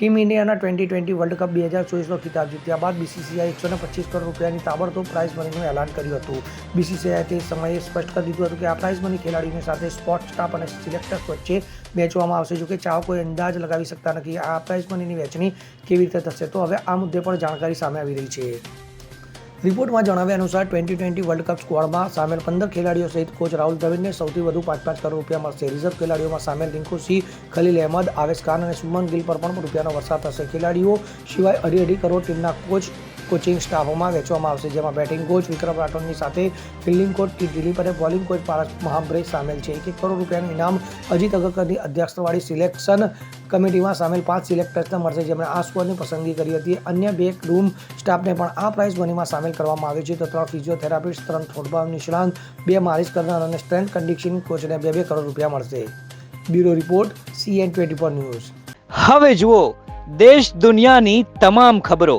Team ઇન્ડિયાના twenty twenty world cup બે હજાર ચોવીસનો ખિતાબ જીત્યા બાદ બીસીસીઆઈ એકસો ને પચીસ કરોડ રૂપિયાની તાબડતોબ પ્રાઇઝ મનીનું એલાન કર્યું હતું. બીસીસીઆઈ તે સમયે સ્પષ્ટ કરી દીધું હતું કે આ પ્રાઇઝ મની ખેલાડીઓની સાથે સ્પોર્ટ સ્ટાફ અને સિલેક્ટર્સ વચ્ચે વેચવામાં આવશે. જોકે ચાહકોએ અંદાજ લગાવી શકતા નથી. આ પ્રાઇઝ મનીની વહેંચણી કેવી રીતે થશે? તો હવે આ મુદ્દે પણ જાણકારી સામે આવી રહી છે. રિપોર્ટમાં જણાવ્યા અનુસાર ટ્વેન્ટી ટ્વેન્ટી વર્લ્ડ કપ સ્ક્વોડમાં સામેલ પંદર ખેલાડીઓ સહિત કોચ રાહુલ દ્રવિડને સૌથી વધુ પાંચ પાંચ કરોડ રૂપિયા મળશે. રિઝર્વ ખેલાડીઓમાં સામેલ રિંકુ સિંહ, ખલીલ અહેમદ, આવેશ ખાન અને સુમન ગિલ પર પણ રૂપિયાનો વરસાદ થશે. ખેલાડીઓ સિવાય અઢી અઢી કરોડ ટીમના કોચ કોચિંગ સ્ટાફોમાં વેચવામાં આવશે, જેમાં બેટિંગ કોચ વિક્રમ રાઠોડની સાથે ફિલ્ડિંગ કોચ ટી દિલીપ અને બોલિંગ કોચ પારસ મહાબ્રે સામેલ છે. એક એક કરોડ રૂપિયાનું ઇનામ અજીત અગરકરની અધ્યક્ષતાવાળી સિલેક્શન કમિટીમાં સામેલ પાંચ સિલેક્ટર્સને મળશે, જેમણે આ સ્કોરની પસંદગી કરી હતી. અન્ય બે રૂમ સ્ટાફને પણ આ પ્રાઇઝ મનીમાં સામેલ કરવામાં આવ્યો છે. તો ત્રણ ફિઝિયોથેરાપિસ્ટ, ત્રણ ફૂટબોલ નિષ્ણાંત, બે માલિશ કરનાર અને સ્ટ્રેન્થ કન્ડિશનિંગ કોચને બે બે કરોડ રૂપિયા મળશે. Bureau report CN twenty four news. હવે જુઓ, દેશ દુનિયાની તમામ ખબરો.